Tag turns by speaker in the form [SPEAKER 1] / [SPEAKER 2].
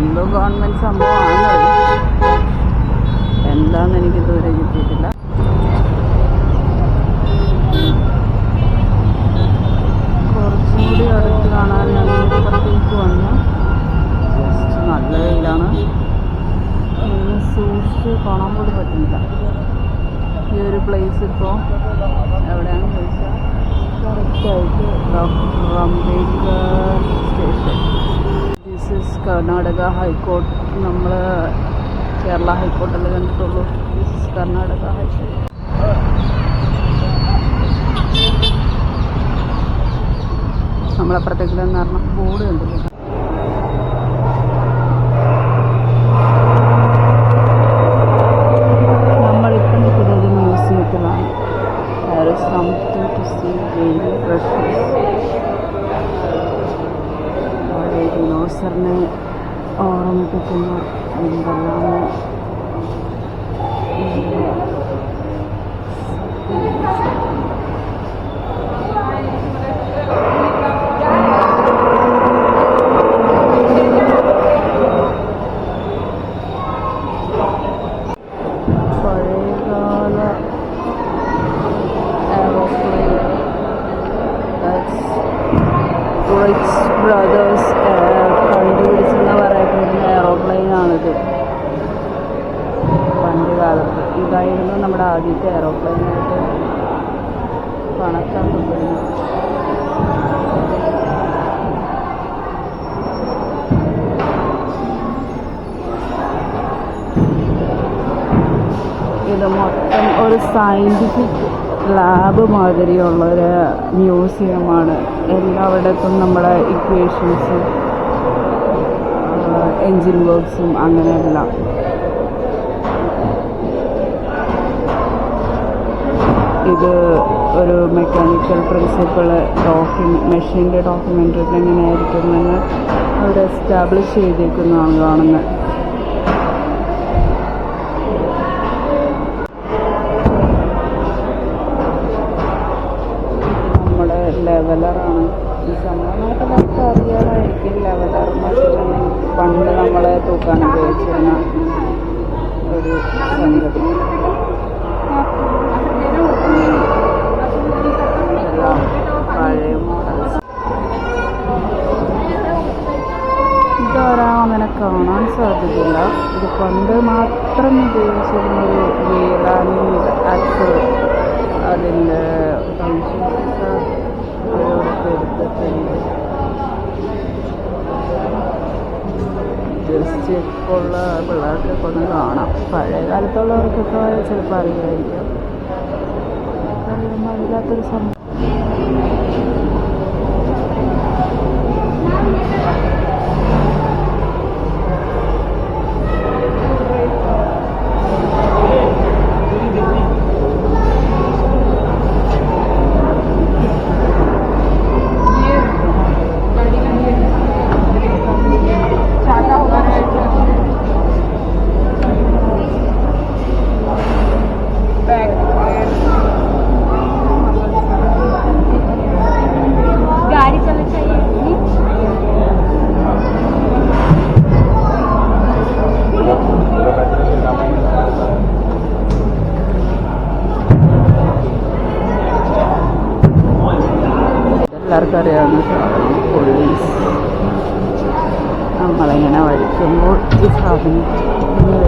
[SPEAKER 1] എന്തോ ഗവൺമെന്റ് സംഭവമാണ് എന്താണെന്ന് എനിക്ക് ഇതുവരെ കിട്ടിയിട്ടില്ല. കുറച്ചും അടുത്ത് കാണാൻ ഞങ്ങൾ വന്നു. ജസ്റ്റ് നല്ല വെയിലാണ്. സൂക്ഷിച്ച് കാണാൻ പോലും പറ്റുന്നില്ല. ഈ ഒരു പ്ലേസ് ഇപ്പോൾ എവിടെയാണ് ചോദിച്ചാൽ കറക്റ്റായിട്ട് doctor Ambedkar station this is Karnataka high court നമ്മൾ കേരള ഹൈക്കോർട്ടല്ലേ കണ്ടിട്ടുള്ളൂ. This is Karnataka high court നമ്മളപ്പുറത്തേക്ക് എന്ന് പറഞ്ഞാൽ ബോർഡ് കണ്ടില്ല? There is something to. അവിടെ ദിനോസറിനെ ഓർമ്മിപ്പിക്കുന്ന എന്തെല്ലാം പഴയകാല aeroplane. ഇതായിരുന്നു നമ്മുടെ ആദ്യത്തെ എയറോപ്ലെയിനായിട്ട് കണക്കാക്കപ്പെടുന്നത് ഇത് മൊത്തം ഒരു സയന്റിഫിക് ലാബ് മാതിരിയുള്ളൊരു മ്യൂസിയമാണ് എല്ലായിടത്തും നമ്മുടെ ഇക്വേഷൻസും എൻജിൻ വർക്ക്സും അങ്ങനെയെല്ലാം. ഇത് ഒരു മെക്കാനിക്കൽ പ്രിൻസിപ്പിൾ ഡോക്യുമെ മെഷീന്റെ ഡോക്യുമെന്ററി എങ്ങനെയായിരിക്കുമെന്ന് അവിടെ എസ്റ്റാബ്ലിഷ് ചെയ്തേക്കുന്നതാണ് കാണുന്നത് നമ്മുടെ ലെവലറാണ് ഈ സമയമായിട്ട് നമുക്ക് അറിയാമായിരിക്കും ലെവലർ പണ്ട് നമ്മളെ തൂക്കാൻ ഉപയോഗിച്ചിരുന്ന കാണാൻ സാധ്യതയില്ല. ഇത് പണ്ട് മാത്രം ഉപയോഗിച്ചിരുന്നൊരു വേലാനി ആക്സർ അതിന്റെ ജസ്റ്റ് ഇപ്പോൾ ഉള്ള പിള്ളേർക്കൊക്കെ ഒന്ന് കാണാം. പഴയ കാലത്തുള്ളവർക്കൊക്കെ ചിലപ്പോൾ അറിയാമായിരിക്കും. അറിയാൻ സംഭവം. എല്ലാവർക്കും അറിയാവുന്ന സാധനം പോലീസ് നമ്മളിങ്ങനെ വഴിക്കുമ്പോൾ ഈ സാധനം ഇങ്ങനെ